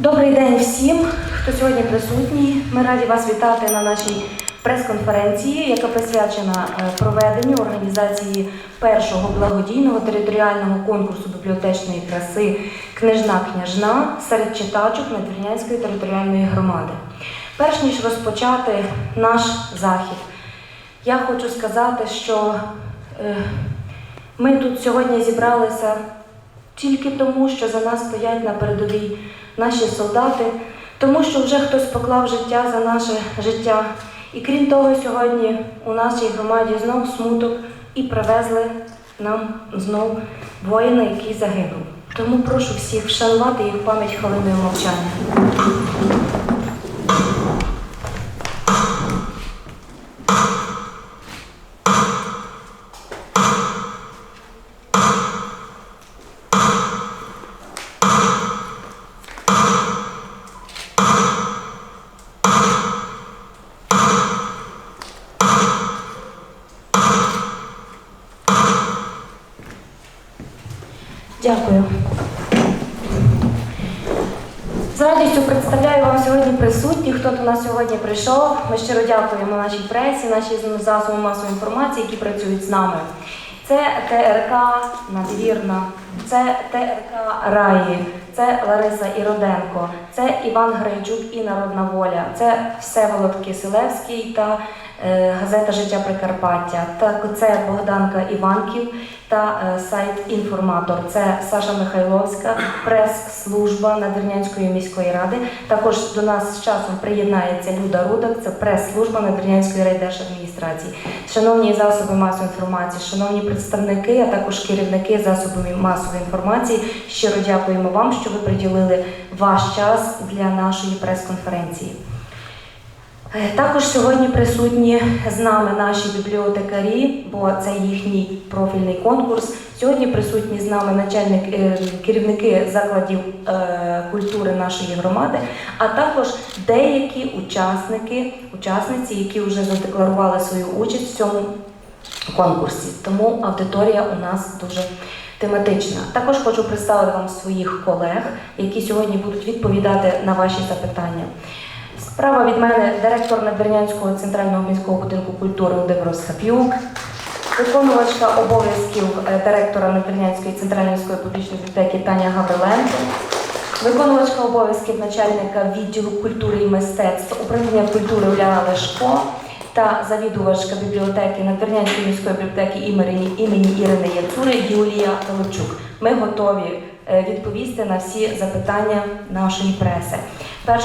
Добрий день всім, хто сьогодні присутній. Ми раді вас вітати на нашій прес-конференції, яка присвячена е, проведенню організації першого благодійного територіального конкурсу бібліотечної краси Книжна княжна серед читачок Надвірнянської територіальної громади. Перш ніж розпочати наш захід, я хочу сказати, що е, ми тут сьогодні зібралися тільки тому, що за нас стоять на передовій наші солдати, тому що вже хтось поклав життя за наше життя. І крім того, сьогодні у нашій громаді знов смуток і привезли нам знов воїна, який загинув. Тому прошу всіх вшанувати їх пам'ять хвилиною мовчання. Дякую. З радістю представляю вам сьогодні присутніх, хто до нас сьогодні прийшов. Ми щиро дякуємо нашій пресі, нашій засобам масової інформації, які працюють з нами. Це ТРК Надвірна, це ТРК Раї, це Лариса Іроденко, це Іван Грайчук і Народна воля, це Всеволод Киселевський та е, газета Життя Прикарпаття. Так, це Богданка Іванків та е, сайт Інформатор. Це Саша Михайловська, прес-служба Надвірнянської міської ради. Також до нас з часом приєднається Люда Рудак, це прес-служба Надвірнянської райдержадміністрації. Шановні засоби масової інформації, шановні представники, а також керівники засобів масової інформації, щиро дякуємо вам, що ви приділили ваш час для нашої прес-конференції. Е, Також сьогодні присутні з нами наші бібліотекарі, бо це їхній профільний конкурс. Сьогодні присутні з нами начальник е, керівники закладів е, культури нашої громади, а також деякі учасники, учасниці, які вже задекларували свою участь в цьому конкурсі. Тому аудиторія у нас дуже тематична. Також хочу представити вам своїх колег, які сьогодні будуть відповідати на ваші запитання. Справа від мене директор Надвірнянського центрального міського будинку культури Володимир Остап'юк, виконувачка обов'язків е, директора Надвірнянської центральної міської публічної бібліотеки Таня Гавриленко, виконувачка обов'язків начальника відділу культури і мистецтв управління культури Уляна Лешко та завідувачка бібліотеки Надвірнянської міської бібліотеки імені, Ірини Яцури Юлія Толочук. Ми готові відповісти на всі запитання нашої преси. Перш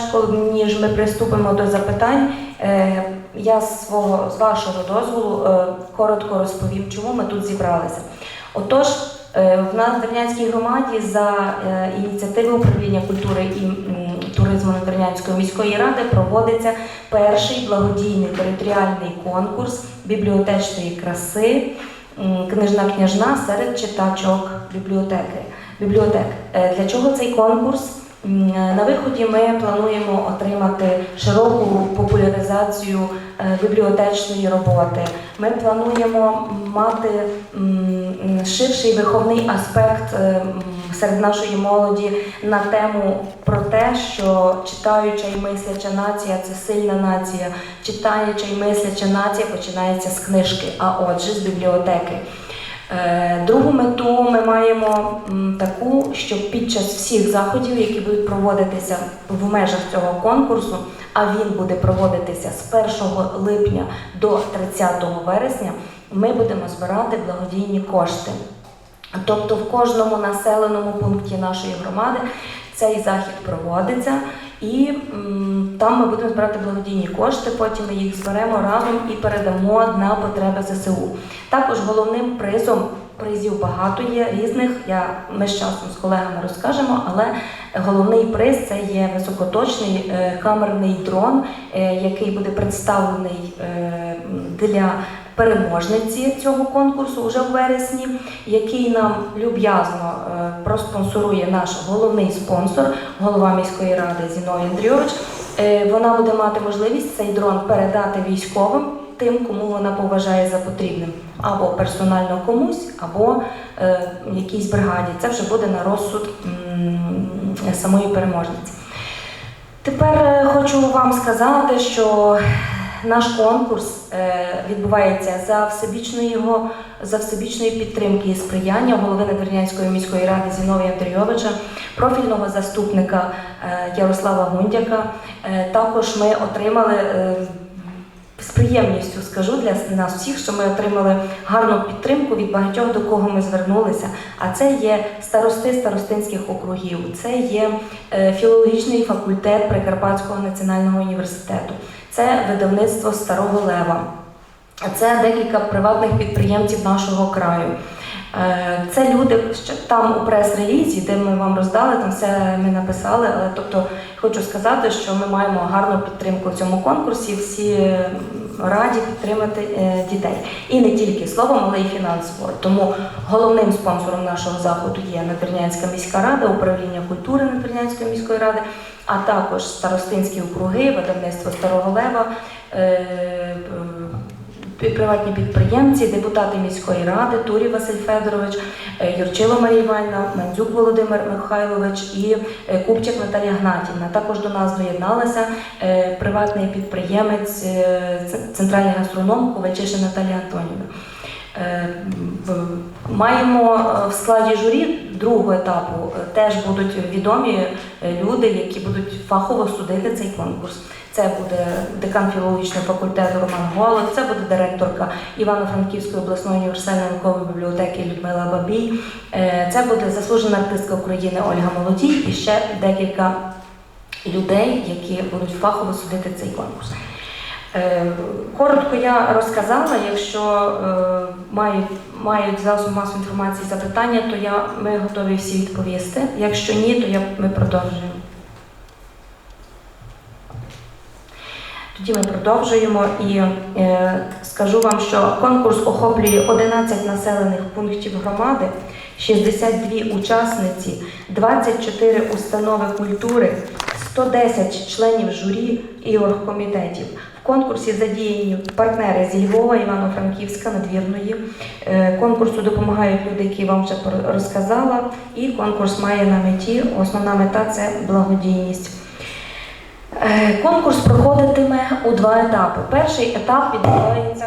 ніж ми приступимо до запитань, е, я свого з вашого дозволу е, коротко розповім, чому ми тут зібралися. Отож, е, в Надвірнянській громаді за е, ініціативи управління культури і туризму Надвірнянської міської ради проводиться перший благодійний територіальний конкурс бібліотечної краси Книжна княжна серед читачок бібліотеки. Бібліотек. Е, Для чого цей конкурс? На виході ми плануємо отримати широку популяризацію е, бібліотечної роботи. Ми плануємо мати ширший виховний аспект е, серед нашої молоді на тему про те, що читаюча і мисляча нація це сильна нація, читаюча і мисляча нація починається з книжки, а отже, з бібліотеки. Е, Другу мету ми маємо таку, що під час всіх заходів, які будуть проводитися в межах цього конкурсу, а він буде проводитися з 1 липня до 30 вересня, ми будемо збирати благодійні кошти. Тобто в кожному населеному пункті нашої громади цей захід проводиться, і там ми будемо збирати благодійні кошти. Потім ми їх зберемо разом і передамо на потреби ЗСУ. Також головним призом призів багато є різних. Я ми з часом з колегами розкажемо, але головний приз це є високоточний е, камерний дрон, е, який буде представлений е, для переможниці цього конкурсу уже в вересні, який нам люб'язно е, проспонсорує наш головний спонсор, голова міської ради Зіновій Андрійович. Е, Вона буде мати можливість цей дрон передати військовим, тим, кому вона поважає за потрібним, або персонально комусь, або е, якійсь бригаді. Це вже буде на розсуд самої переможниці. Тепер е, хочу вам сказати, що наш конкурс е, відбувається за всебічної його за всебічної підтримки і сприяння голови Надвірнянської міської ради Зіновія Андрійовича, профільного заступника е, Ярослава Гундяка. Е, Також ми отримали з приємністю скажу для нас всіх, що ми отримали гарну підтримку від багатьох, до кого ми звернулися. А це є старости старостинських округів, це є філологічний факультет Прикарпатського національного університету, це видавництво Старого Лева, це декілька приватних підприємців нашого краю. Е, Це люди, там у прес-релізі, де ми вам роздали, там все ми написали. Але тобто хочу сказати, що ми маємо гарну підтримку в цьому конкурсі. Всі раді підтримати е, дітей. І не тільки словом, але й фінансово. Тому головним спонсором нашого заходу є Надвірнянська міська рада, управління культури Надвірнянської міської ради, а також старостинські округи, видавництво Старого Лева. е, приватні підприємці, депутати міської ради, Турій Василь Федорович, е, Юрчило Марія Іванівна, Мандзюк Володимир Михайлович і е, Купчик Наталія Гнатівна. Також до нас доєдналася е, приватний підприємець, е, центральний гастроном Ковальчишин Наталія Антонівна. Е, Маємо е, в складі журі другого етапу е, теж будуть відомі люди, які будуть фахово судити цей конкурс. Це буде декан філологічного факультету Роман Голод, це буде директорка Івано-Франківської обласної універсальної наукової бібліотеки Людмила Бабій, це буде заслужена артистка України Ольга Молодій і ще декілька людей, які будуть фахово судити цей конкурс. Е, Коротко я розказала. Якщо е, мають, мають засоб масової інформації запитання, то я, ми готові всі відповісти. Якщо ні, то я, ми продовжуємо. Тоді ми продовжуємо і е, скажу вам, що конкурс охоплює 11 населених пунктів громади, 62 учасниці, 24 установи культури, 110 членів журі і оргкомітетів. В конкурсі задіяні партнери зі Львова, Івано-Франківська, Надвірної. Е, Конкурсу допомагають люди, які вам вже розказала. І конкурс має на меті. Основна мета це благодійність. Е, Конкурс проходитиме у два етапи. Перший етап відбувається,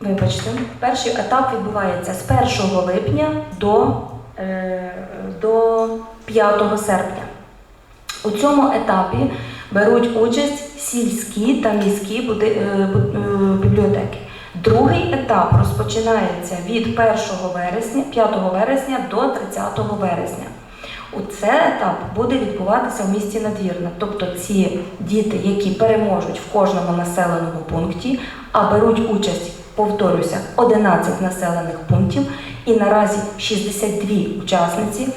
вибачте, перший етап відбувається з 1 липня до, е, до 5 серпня. У цьому етапі беруть участь сільські та міські е, е, бібліотеки. Другий етап розпочинається від 1 вересня, 5 вересня до 30 вересня. У цей етап буде відбуватися в місті Надвірна. Тобто ці діти, які переможуть в кожному населеному пункті, а беруть участь, повторюся, 11 населених пунктів, і наразі 62 учасниці.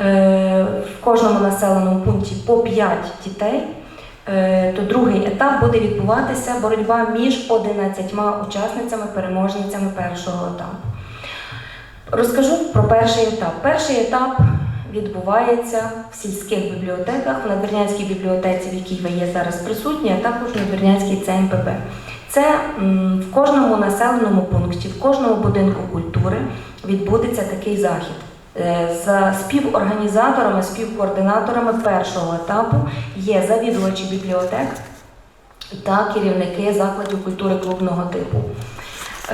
Е, В кожному населеному пункті по 5 дітей. Е, То другий етап буде відбуватися боротьба між 11 учасницями, переможницями першого етапу. Розкажу про перший етап. Перший етап відбувається в сільських бібліотеках, в Надвірнянській бібліотеці, в якій ви є зараз присутні, а також в Надвірнянській ЦМПБ. Це в кожному населеному пункті, в кожному будинку культури відбудеться такий захід. Е, За співорганізаторами, співкоординаторами першого етапу є завідувачі бібліотек та керівники закладів культури клубного типу.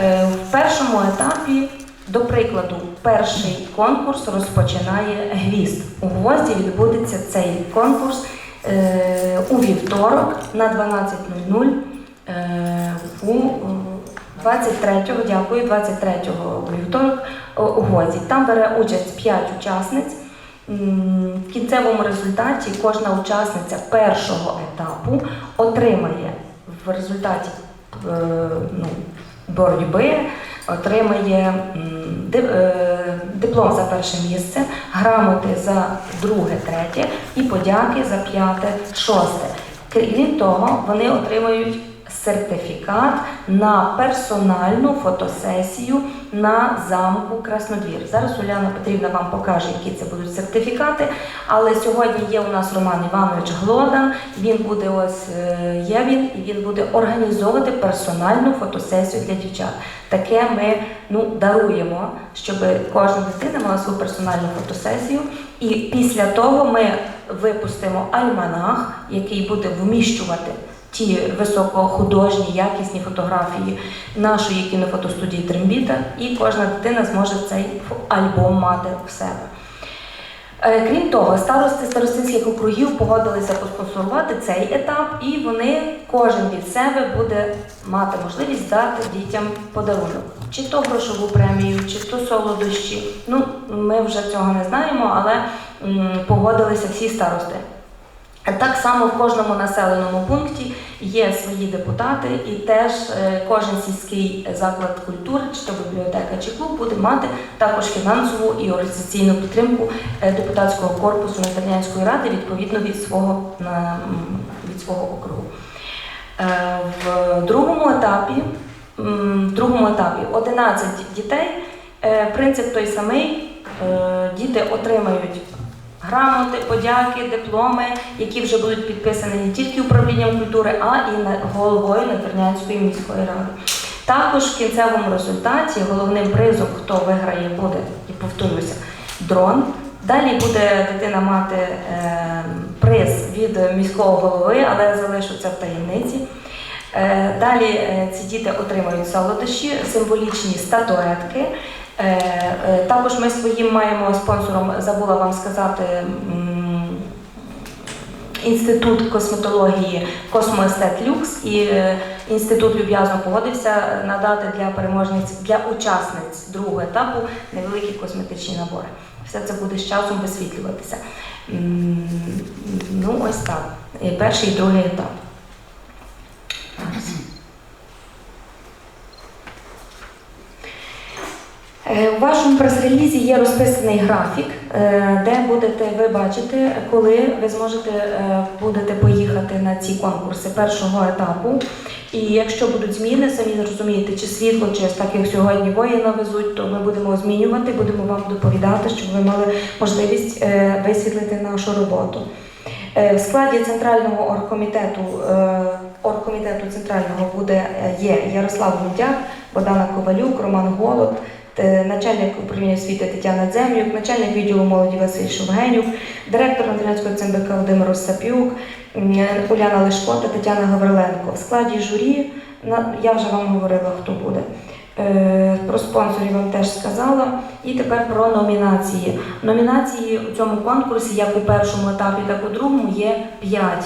Е, В першому етапі, до прикладу, перший конкурс розпочинає гвізд. У гвозді відбудеться цей конкурс е, у вівторок на 12.00 е, у 23-го, дякую, 23-го вівторок о, у гвозді. Там бере участь 5 учасниць. В кінцевому результаті кожна учасниця першого етапу отримає в результаті е, ну, боротьби, отримає е, диплом за перше місце, грамоти за друге, третє і подяки за п'яте, шосте. Крім того, вони отримають сертифікат на персональну фотосесію на замку Краснодвір. Зараз Уляна Петрівна вам покаже, які це будуть сертифікати. Але сьогодні є у нас Роман Іванович Глодан. Він буде ось е, є він, і він буде організовувати персональну фотосесію для дівчат. Таке ми ну даруємо, щоб кожна дитина мала свою персональну фотосесію. І після того ми випустимо альманах, який буде вміщувати ті високохудожні, якісні фотографії нашої кінофотостудії Трембіта, і кожна дитина зможе цей альбом мати в себе. Е, Крім того, старости старостинських округів погодилися поспонсорувати цей етап, і вони кожен від себе буде мати можливість дати дітям подарунок. Чи то грошову премію, чи то солодощі. Ну, ми вже цього не знаємо, але погодилися всі старости. Так само в кожному населеному пункті є свої депутати, і теж е, кожен сільський заклад культури, чи то бібліотека, чи клуб буде мати також фінансову і організаційну підтримку е, депутатського корпусу Натернянської ради відповідно від свого, від свого округу. Е, В другому етапі, в другому етапі 11 дітей. Е, Принцип той самий. Е, Діти отримають грамоти, подяки, дипломи, які вже будуть підписані не тільки управлінням культури, а і головою Надвірнянської міської ради. Також в кінцевому результаті головним призом, хто виграє, буде, і повторюся, дрон. Далі буде дитина мати е, приз від міського голови, але залишу це в таємниці. Е, Далі е, ці діти отримають солодощі, символічні статуетки. Е, е, Також ми своїм маємо спонсором, забула вам сказати, інститут косметології Космоестет Люкс і е, інститут люб'язно погодився надати для переможниць для учасниць другого етапу невеликі косметичні набори. Все це буде з часом висвітлюватися. Ну, ось так. Перший і другий етап. У вашому прес-релізі є розписаний графік, е, де будете ви бачити, коли ви зможете е, будете поїхати на ці конкурси першого етапу. І якщо будуть зміни, самі розумієте, чи світло, чи так як сьогодні воїна везуть, то ми будемо змінювати, будемо вам доповідати, щоб ви мали можливість е, висвітлити нашу роботу. Е, В складі центрального оргкомітету, е, оргкомітету центрального буде е, є Ярослав Гундяк, Богдана Ковалюк, Роман Голод, начальник управління освіти Тетяна Дземлюк, начальник відділу молоді Василь Шовгенюк, директор Андріянського ЦМБК Володимир Осапюк, Уляна Лешко та Тетяна Гавриленко. В складі журі я вже вам говорила, хто буде. Е, Про спонсорів вам теж сказала. І тепер про номінації. Номінації у цьому конкурсі, як у першому етапі, так у другому, є п'ять.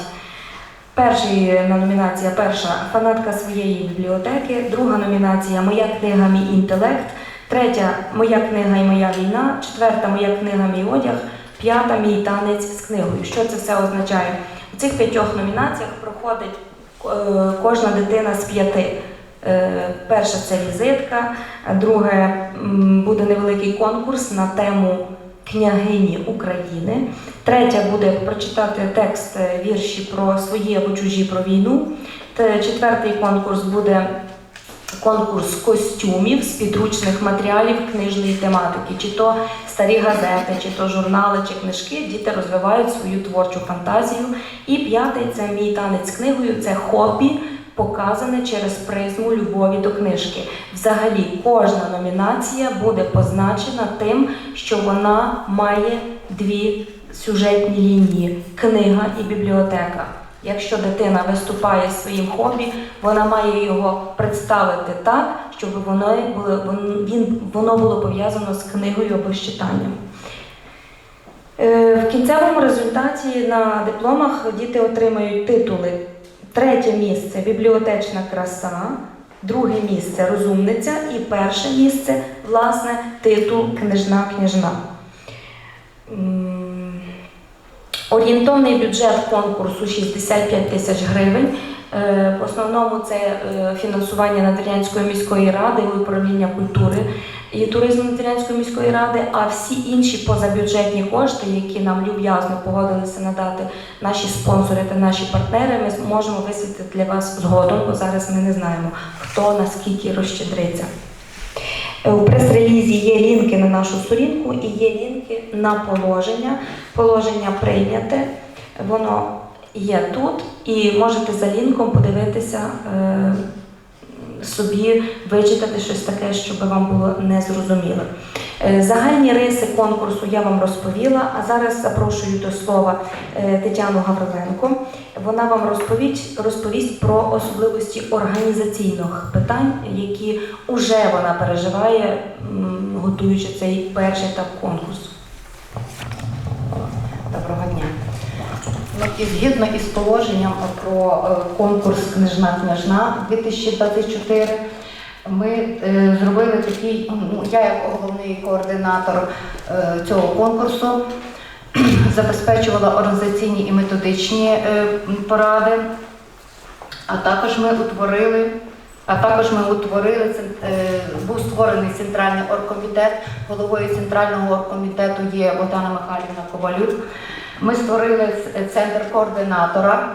Перший номінація перша фанатка своєї бібліотеки, друга номінація Моя книга, мій інтелект, третя Моя книга і моя війна, четверта Моя книга, мій одяг, п'ята Мій танець з книгою. Що це все означає? У цих п'ятьох номінаціях проходить е, кожна дитина з п'яти. Е, Перша це візитка, друге буде невеликий конкурс на тему княгині України. Третя буде прочитати текст е, вірші про свої або чужі про війну. Четвертий конкурс буде конкурс костюмів з підручних матеріалів книжної тематики, чи то старі газети, чи то журнали, чи книжки. Діти розвивають свою творчу фантазію. І п'ятий це мій танець книгою, це хобі. Показане через призму любові до книжки. Взагалі, кожна номінація буде позначена тим, що вона має дві сюжетні лінії книга і бібліотека. Якщо дитина виступає своїм хобі, вона має його представити так, щоб воно було, він, воно було пов'язано з книгою або з читанням. Е, В кінцевому результаті на дипломах діти отримають титули. Третє місце бібліотечна краса, друге місце розумниця і перше місце, власне, титул книжна княжна. Орієнтовний бюджет конкурсу 65 тисяч гривень. Е, В основному це е, фінансування Надвірнянської міської ради управління культури і туризму Надвірнянської міської ради, а всі інші позабюджетні кошти, які нам люб'язно погодилися надати наші спонсори та наші партнери, ми зможемо висвітлити для вас згодом, бо зараз ми не знаємо, хто наскільки розщедриться. Е, У прес-релізі є лінки на нашу сторінку і є лінки на положення. Положення прийняте, воно є тут, і можете за лінком подивитися е, собі, вичитати щось таке, щоб вам було незрозуміло. Е, Загальні риси конкурсу я вам розповіла, а зараз запрошую до слова е, Тетяну Гавриленко. Вона вам розповість, розповість про особливості організаційних питань, які вже вона переживає, готуючи цей перший етап конкурсу. Доброго дня. Ну, і згідно із положенням про е, конкурс Книжна княжна 2024, ми е, зробили такий, ну, я як головний координатор е, цього конкурсу забезпечувала організаційні і методичні е, поради, а також ми утворили. А також ми утворили е, був створений центральний оргкомітет. Головою центрального оргкомітету є Богдана Михайлівна Ковалюк. Ми створили центр координатора,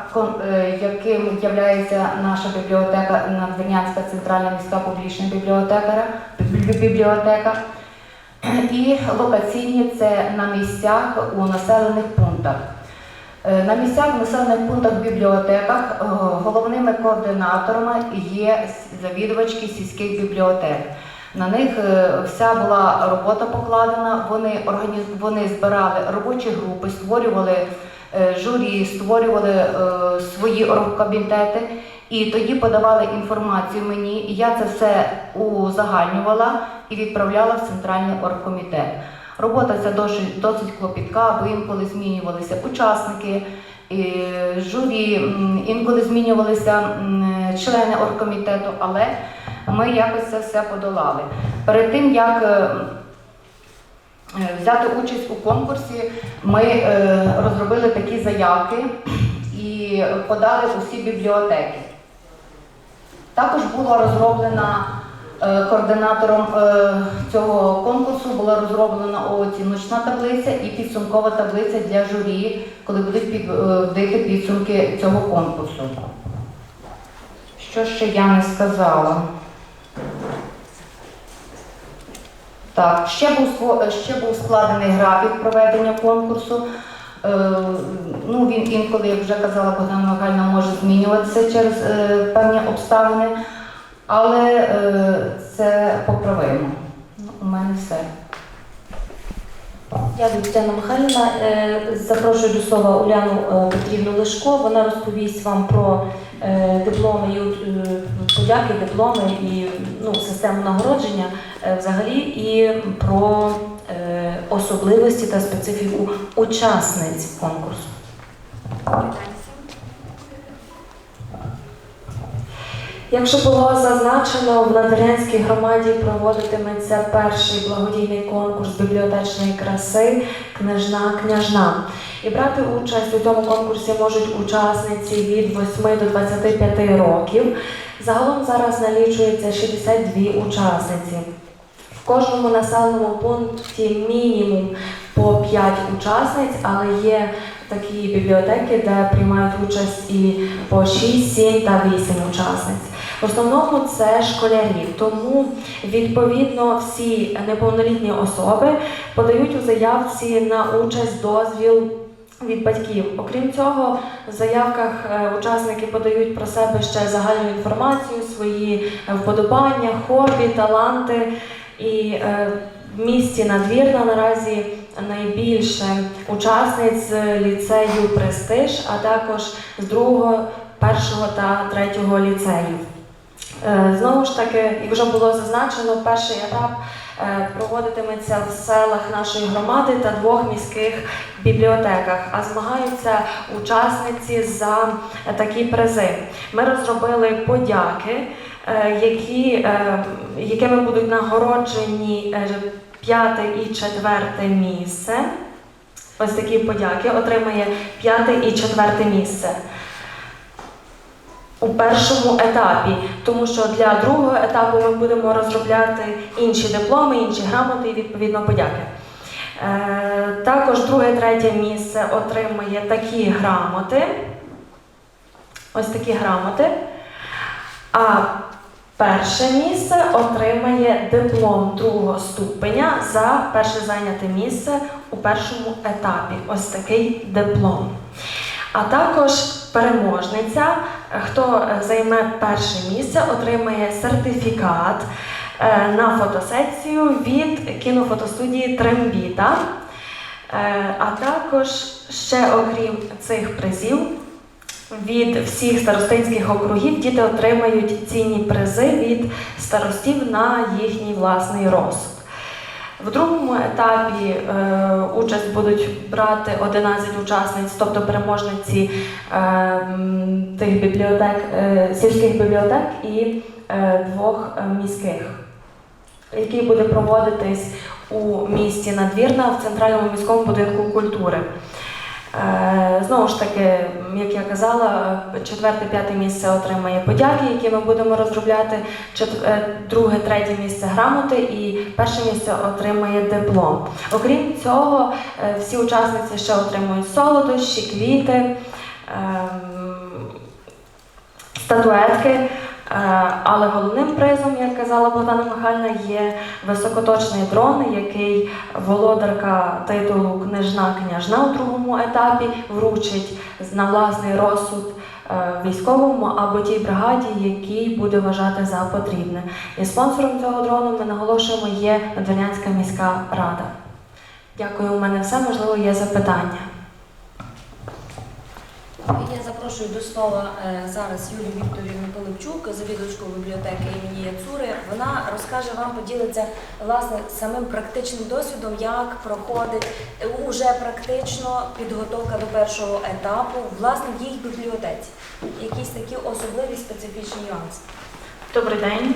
е, яким є наша бібліотека Надвірнянська центральна міська публічна бібліотека, бібліотека. І локаційні це на місцях у населених пунктах. Е, На місцях в населених пунктах бібліотеках е, головними координаторами є завідувачки сільських бібліотек. На них е, вся була робота покладена. Вони організ... вони збирали робочі групи, створювали журі, створювали свої оргкомітети і тоді подавали інформацію мені. І я це все узагальнювала і відправляла в центральний оргкомітет. Робота ця досить, досить клопітка, бо інколи змінювалися учасники, журі, інколи змінювалися члени оргкомітету, але ми якось це все подолали. Перед тим як е, е, взяти участь у конкурсі, ми е, розробили такі заявки і подали усі бібліотеки. Також була розроблена е, координатором е, цього конкурсу була розроблена оціночна таблиця і підсумкова таблиця для журі, коли будуть підбити підсумки цього конкурсу. Що ще я не сказала? Так, ще був ще був складений графік проведення конкурсу. Е, ну, він інколи, як вже казала Богдана Михайлівна, може змінюватися через е, певні обставини, але е, це поправимо. У мене все. Дякую, Тетяна Михайлівна. Е, Запрошую до слова Уляну е, Петрівну Лешко. Вона розповість вам про е, дипломи подяки, дипломи і ну, систему нагородження взагалі, і про особливості та специфіку учасниць конкурсу. Як вже було зазначено, в Надвірнянській громаді проводитиметься перший благодійний конкурс бібліотечної краси Книжна княжна. І брати участь у цьому конкурсі можуть учасниці від 8 до 25 років. Загалом зараз налічується 62 учасниці. В кожному населеному пункті мінімум по 5 учасниць, але є такі бібліотеки, де приймають участь і по 6, 7 та 8 учасниць. В основному це школярі, тому відповідно всі неповнолітні особи подають у заявці на участь дозвіл від батьків. Окрім цього, в заявках е, учасники подають про себе ще загальну інформацію, свої е, вподобання, хобі, таланти. І е, в місті Надвірна наразі найбільше учасниць ліцею Престиж, а також з другого, першого та третього ліцеїв. Е, Знову ж таки, як вже було зазначено, перший етап е, проводитиметься в селах нашої громади та двох міських бібліотеках, а змагаються учасниці за такі призи. Ми розробили подяки, е, які, якими будуть нагороджені п'яте і четверте місце. Ось такі подяки отримає п'яте і четверте місце у першому етапі, тому що для другого етапу ми будемо розробляти інші дипломи, інші грамоти і відповідно подяки. Е, Також друге, третє місце отримає такі грамоти. Ось такі грамоти. А перше місце отримає диплом другого ступеня за перше зайняте місце у першому етапі. Ось такий диплом. А також переможниця, хто е, займе перше місце, отримає сертифікат е, на фотосесію від кінофотостудії Трембіта. Е, А також ще окрім цих призів від всіх старостинських округів діти отримають цінні призи від старостів на їхній власний розсуд. В другому етапі е, участь будуть брати 11 учасниць, тобто переможниці е, тих бібліотек, е, сільських бібліотек і двох міських, який буде проводитись у місті Надвірна в центральному міському будинку культури. Е, Знову ж таки, як я казала, четверте-п'яте місце отримає подяки, які ми будемо розробляти. Е, Друге, третє місце грамоти і перше місце отримає диплом. Окрім цього, е, всі учасниці ще отримують солодощі, квіти, ем, статуетки. Е, Але головним призом, як казала Богдана Михайлівна, є високоточний дрон, який володарка титулу княжна княжна у другому етапі вручить на власний розсуд е, військовому або тій бригаді, який буде вважати за потрібне. І спонсором цього дрону ми наголошуємо є Надвірнянська міська рада. Дякую, у мене все. Можливо, є запитання. Запрошую до слова е, зараз Юлію Вікторівну Пилипчук, завідувачку бібліотеки імені Яцури. Вона розкаже вам, поділиться власне самим практичним досвідом, як проходить е, уже практично підготовка до першого етапу власне в їх бібліотеці. Якісь такі особливі специфічні нюанси. Добрий день.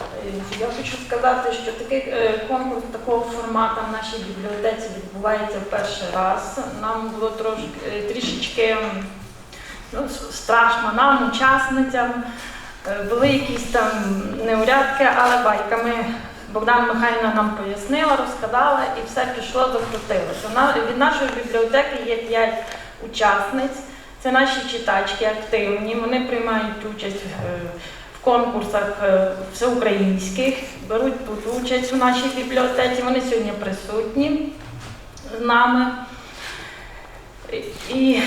Е, Я хочу сказати, що такий конкурс такого формату в нашій бібліотеці відбувається в перший раз. Нам було трошки трішечки ну, страшно нам, учасницям. Е, Були якісь там неурядки, але байками Богдана Михайлівна нам пояснила, розказала і все пішло, закрутилося. Від нашої бібліотеки є п'ять учасниць. Це наші читачки активні. Вони приймають участь е, в конкурсах е, всеукраїнських, беруть тут участь у нашій бібліотеці. Вони сьогодні присутні з нами. І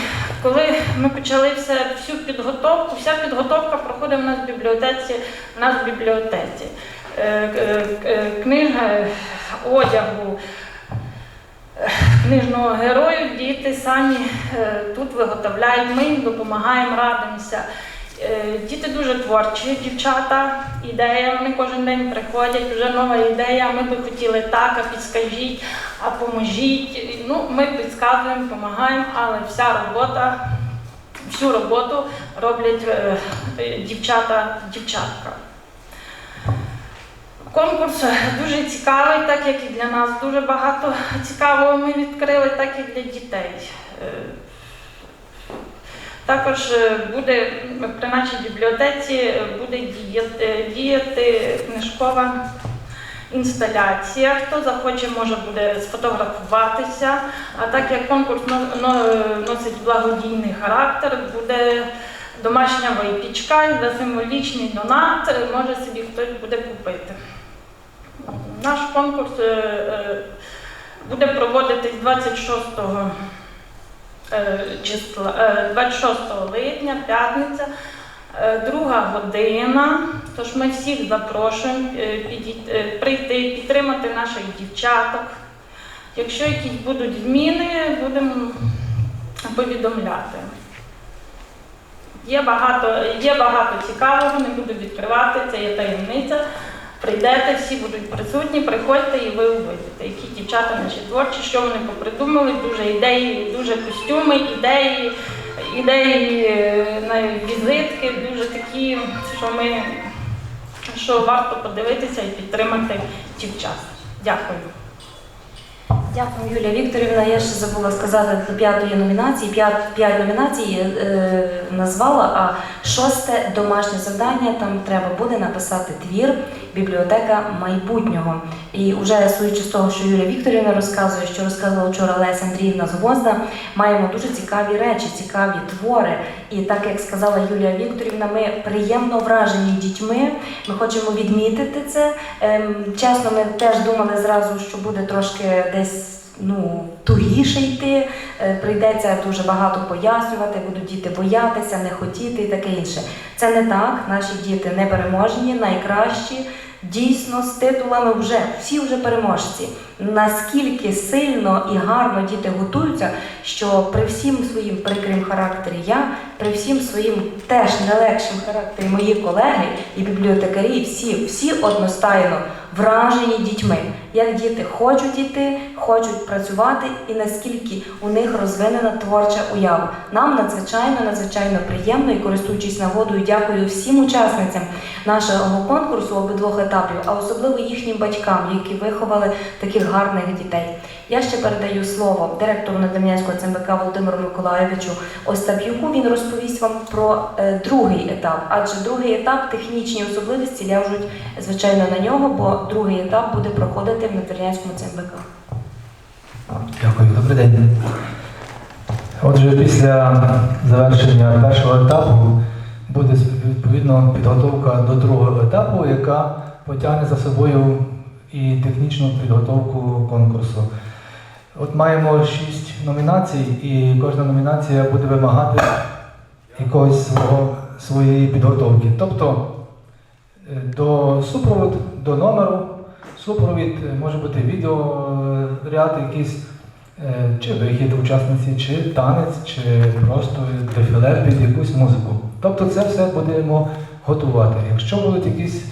коли ми почали все, всю підготовку, вся підготовка проходить в нас в бібліотеці, у нас в бібліотеці. Е, е, е, Книга одягу книжного герою діти самі тут виготовляють, ми їм допомагаємо, радимося. Е, Діти дуже творчі, дівчата, ідея, вони кожен день приходять, вже нова ідея, ми би хотіли так, а підскажіть, а поможіть. Ну, ми підказуємо, допомагаємо, але вся робота, всю роботу роблять е, е, дівчата, дівчатка. Конкурс дуже цікавий, так як і для нас дуже багато цікавого ми відкрили, так і для дітей. Е, Також е, буде при нашій бібліотеці е, буде діяти, діяти книжкова інсталяція. Хто захоче, може буде сфотографуватися. А так як конкурс но- но- носить благодійний характер, буде домашня випічка за символічний донат е, може собі хтось буде купити. Наш конкурс е, е, буде проводитись 26 е, числа, е, 26 липня, п'ятниця, е, друга година. Тож ми всіх запрошуємо е, е, прийти, підтримати наших дівчаток. Якщо якісь будуть зміни, будемо повідомляти. Є багато, є багато цікавого, не буду відкривати, це є таємниця. Прийдете, всі будуть присутні, приходьте і ви увидите, які дівчата наші творчі, що вони попридумали, дуже ідеї, дуже костюми, ідеї, ідеї навіть на візитки, дуже такі, що ми що варто подивитися і підтримати дівчат. Дякую. Дякую, Юлія Вікторівна. Я ще забула сказати до п'ятої номінації. П'ять, п'ять номінацій е, назвала, а шосте домашнє завдання там треба буде написати твір бібліотека майбутнього. І вже судячи з того, що Юлія Вікторівна розказує, що розказувала вчора Леся Андріївна з Гвозда, маємо дуже цікаві речі, цікаві твори. І так як сказала Юлія Вікторівна, ми приємно вражені дітьми. Ми хочемо відмітити це. Ем, чесно, ми теж думали зразу, що буде трошки десь. Ну, тугіше йти, е, прийдеться дуже багато пояснювати, будуть діти боятися, не хотіти і таке інше. Це не так. Наші діти непереможні, найкращі, дійсно з титулами вже всі вже переможці. Наскільки сильно і гарно діти готуються, що при всім своїм прикрим характері я, при всім своїм теж не легшим характері мої колеги і бібліотекарі, всі, всі одностайно вражені дітьми, як діти хочуть іти, хочуть працювати, і наскільки у них розвинена творча уява. Нам надзвичайно, надзвичайно приємно і користуючись нагодою, дякую всім учасницям нашого конкурсу обидвох етапів, а особливо їхнім батькам, які виховали таких гарних дітей. Я ще передаю слово директору Надем'янського ЦМБК Володимиру Миколайовичу Остап'юку. Він розповість вам про е, другий етап, адже другий етап технічні особливості ляжуть звичайно на нього, бо другий етап буде проходити в Надвірнянському ЦМБК. Дякую, добрий день. Отже, після завершення першого етапу буде відповідно підготовка до другого етапу, яка потягне за собою і технічну підготовку конкурсу. От маємо шість номінацій, і кожна номінація буде вимагати якогось свого, своєї підготовки. Тобто е, до супровід, до номеру, супровід е, може бути якийсь, е, чи вихід учасниці, чи танець, чи просто дефіле під якусь музику. Тобто це все будемо готувати. Якщо будуть якісь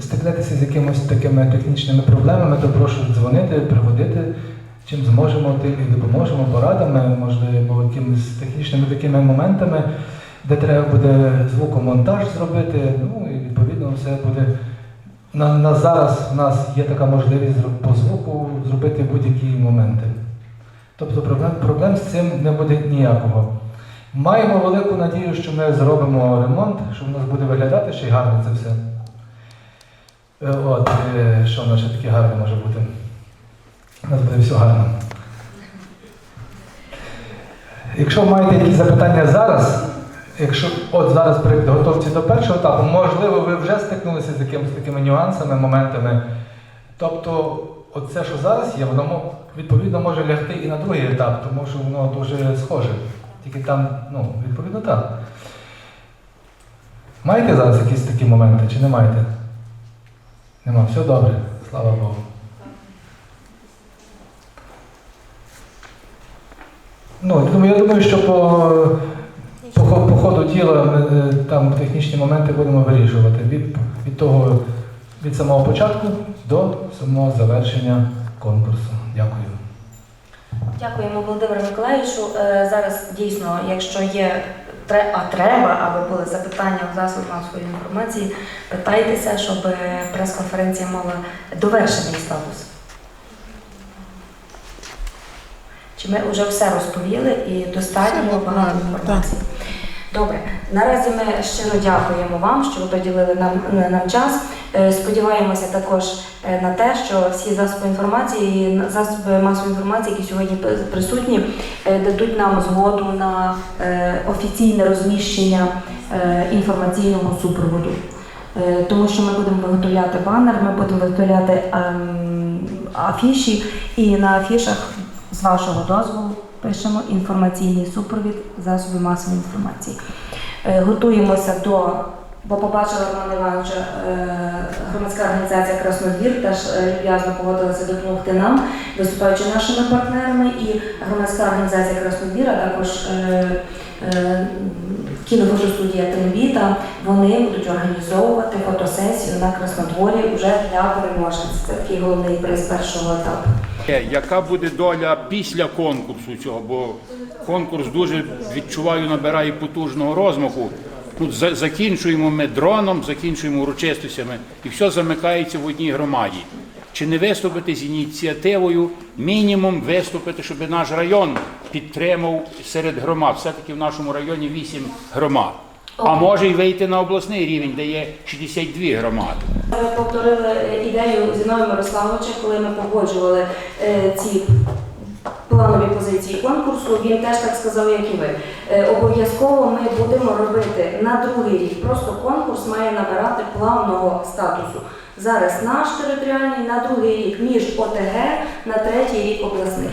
стикнетеся з якимось такими технічними проблемами, то прошу дзвонити, приводити. Чим зможемо, тим і допоможемо порадами, можливо, якимись технічними такими моментами, де треба буде звукомонтаж зробити. Ну і відповідно все буде. На, на зараз у нас є така можливість по звуку зробити будь-які моменти. Тобто проблем, проблем з цим не буде ніякого. Маємо велику надію, що ми зробимо ремонт, що в нас буде виглядати ще й гарно це все. Е, От, е, що ще таке гарне може бути? У нас буде все гарно. Якщо маєте якісь запитання зараз, якщо от зараз при підготовці до першого етапу, можливо, ви вже стикнулися з якимись такими нюансами, моментами. Тобто, оце, що зараз є, воно відповідно може лягти і на другий етап, тому що воно дуже схоже. Тільки там, ну, відповідно, так. Маєте зараз якісь такі моменти чи не маєте? Нема, все добре, слава Богу. Ну, я думаю, що по, по, по ходу діла ми е, там технічні моменти будемо вирішувати від, від того, від самого початку до самого завершення конкурсу. Дякую. Дякуємо Володимиру Миколаївичу. Е, Зараз дійсно, якщо є а треба, аби були запитання у засобах масової інформації, питайтеся, щоб прес-конференція мала довершений статус. Чи ми вже все розповіли і достатньо багато інформації? Добре, наразі ми щиро дякуємо вам, що ви приділили нам, нам час. Е, Сподіваємося також е, на те, що всі засоби інформації, засоби масової інформації, які сьогодні присутні, е, дадуть нам згоду на офіційне розміщення інформаційного супроводу. Тому що ми будемо виготовляти банер, ми будемо виготовляти ем, афіші, і на афішах з вашого дозволу пишемо інформаційний супровід засобів масової інформації. Е, Готуємося до, бо побачила Романа Івановича, е, громадська організація Краснодвір теж е, люб'язно погодилася допомогти нам, виступаючи нашими партнерами, і громадська організація Краснодвіра також кінофотостудія Трембіта, вони будуть організовувати фотосесію на Краснодворі вже для переможців. Це такий головний приз першого етапу. Е, Яка буде доля після конкурсу цього? Бо конкурс дуже відчуваю, набирає потужного розмаху. Тут закінчуємо ми дроном, закінчуємо урочистостями, і все замикається в одній громаді. Чи не виступити з ініціативою, мінімум виступити, щоб наш район підтримав серед громад? Все-таки в нашому районі 8 громад. А може й вийти на обласний рівень, де є 62 громади. Ми повторили ідею Зіновія Мирославовича, коли ми погоджували е, ці планові позиції конкурсу. Він теж так сказав, як і ви. Е, Обов'язково ми будемо робити на другий рік. Просто конкурс має набирати плавного статусу. Зараз наш територіальний, на другий рік між ОТГ, на третій рік обласний.